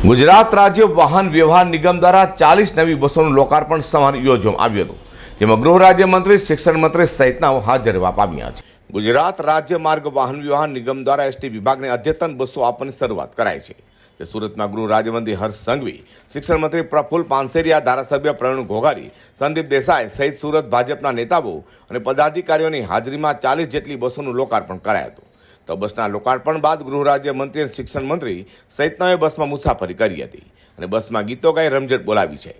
ગુજરાત રાજ્ય વાહન વ્યવહાર નિગમ દ્વારા ચાલીસ નવી બસોનું લોકાર્પણ સમાન યોજવામાં આવ્યો હતો, જેમાં ગૃહ રાજ્યમંત્રી, શિક્ષણ મંત્રી સહિતનાઓ હાજર રહેવા પામ્યા છે. ગુજરાત રાજ્ય માર્ગ વાહન વ્યવહાર નિગમ દ્વારા એસટી વિભાગને અદ્યતન બસો આપવાની શરૂઆત કરાઈ છે. તે સુરતમાં ગૃહ રાજ્યમંત્રી હર્ષ સંઘવી, શિક્ષણ મંત્રી પ્રફુલ્લ પાનસેરિયા, ધારાસભ્ય પ્રવીણ ઘોઘારી, સંદીપ દેસાઈ સહિત સુરત ભાજપના નેતાઓ અને પદાધિકારીઓની હાજરીમાં ચાલીસ જેટલી બસોનું લોકાર્પણ કરાયું હતું. તો બસના લોકાર્પણ બાદ ગૃહ રાજ્ય મંત્રી અને શિક્ષણ મંત્રી સહિતનાએ બસમાં મુસાફરી કરી હતી અને બસમાં ગીતો ગાઈ રમઝટ બોલાવી છે.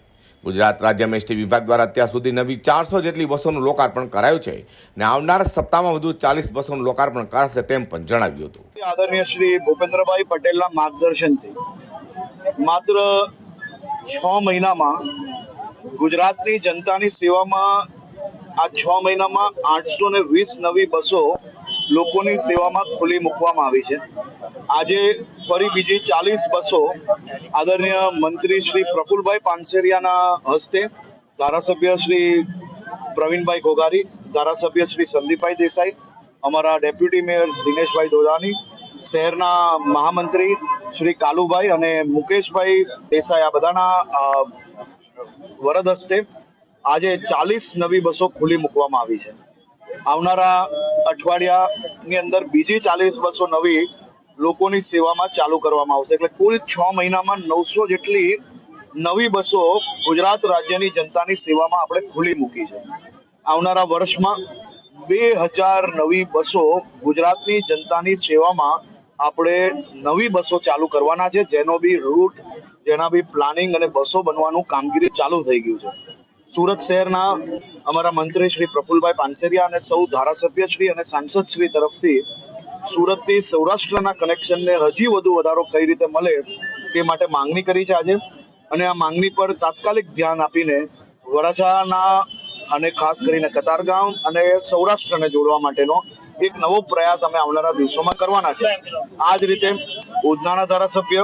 ગુજરાત રાજ્ય એસટી વિભાગ દ્વારા અત્યાર સુધી નવી ચારસો જેટલી બસોનું લોકાર્પણ કરાયું છે અને આવનાર સપ્તાહમાં વધુ ચાલીસ બસોનું લોકાર્પણ કરાશે તેમ પણ જણાવ્યું હતું. આદરણીય શ્રી ભૂપેન્દ્રભાઈ પટેલના માર્ગદર્શનથી માત્ર છ મહિનામાં ગુજરાતની જનતાની સેવામાં આ છ મહિનામાં આઠસો ને વીસ નવી બસો લોકોની સેવામાં ખુલ્લી મૂકવામાં આવી છે. આજે ફરી બીજી ચાલીસ બસો આદરણીય મંત્રી શ્રી પ્રફુલભાઈ પાનસેરિયાના હસ્તે ધારાસભ્ય શ્રી પ્રવીણભાઈ ઘોઘારી, ધારાસભ્ય શ્રી સંદીપભાઈ દેસાઈ, અમારા ડેપ્યુટી મેયર દિનેશભાઈ દોદાની, શહેરના મહામંત્રી શ્રી કાલુભાઈ અને મુકેશભાઈ દેસાઈ આ બધાના વરદ હસ્તે આજે ચાલીસ નવી બસો ખુલ્લી મૂકવામાં આવી છે. આવનારા અઠવાડિયાની અંદર બીજી ચાલીસ બસો નવી લોકોની સેવામાં ચાલુ કરવામાં આવશે. એટલે કુલ છ મહિનામાં નવસો જેટલી નવી બસો ગુજરાત રાજ્યની જનતાની સેવામાં આપણે ખુલ્લી મૂકી છે. આવનારા વર્ષમાં બે હજાર નવી બસો ગુજરાતની જનતાની સેવામાં આપણે નવી બસો ચાલુ કરવાના છે, જેનો બી રૂટ, જેના બી પ્લાનિંગ અને બસો બનવાનું કામગીરી ચાલુ થઈ ગયું છે. સુરત શહેરના અમારા મંત્રી શ્રી પ્રફુલભાઈ પાનસેરિયા અને સૌ ધારાસભ્ય શ્રી અને સાંસદ શ્રી તરફથી સુરતથી સૌરાષ્ટ્રના કનેક્શનને હજી વધુ વધારો કઈ રીતે મળે તે માટે માંગણી કરી છે આજે. અને આ માંગણી પર તાત્કાલિક ધ્યાન આપીને વરાછાના અને ખાસ કરીને કતારગામ અને સૌરાષ્ટ્રને જોડવા માટેનો એક નવો પ્રયાસ અમે આવનારા દિવસોમાં કરવાના છે. આ જ રીતે ઉધનાના ધારાસભ્ય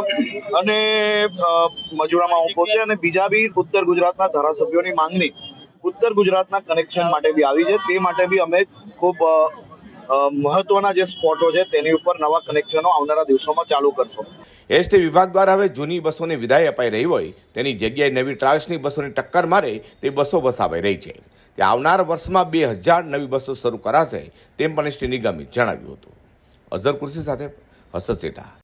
અને મજુરામાં હું પોતે અને બીજા બી ઉત્તર ગુજરાતના ધારાસભ્યોની માંગણી ઉત્તર ગુજરાતના કનેક્શન માટે બી આવી છે. તે માટે બી અમે ખૂબ મહત્વના જે સ્પોટો છે તેની ઉપર નવા કનેક્શનો આવનારા દિવસોમાં ચાલુ કરશો. એસટી વિભાગ દ્વારા હવે જૂની બસોને વિદાય અપાઈ રહી હોય, તેની જગ્યાએ નવી ટ્રાવેલ્સની બસોની ટક્કર મારે તે બસો વસાવાઈ રહી છે. તે આવનાર વર્ષમાં બે હજાર નવી બસો શરૂ કરાશે તેમ પણ એસટી નિગમે જણાવ્યું હતું. અઝર કુર્સી સાથે હસદ સેટા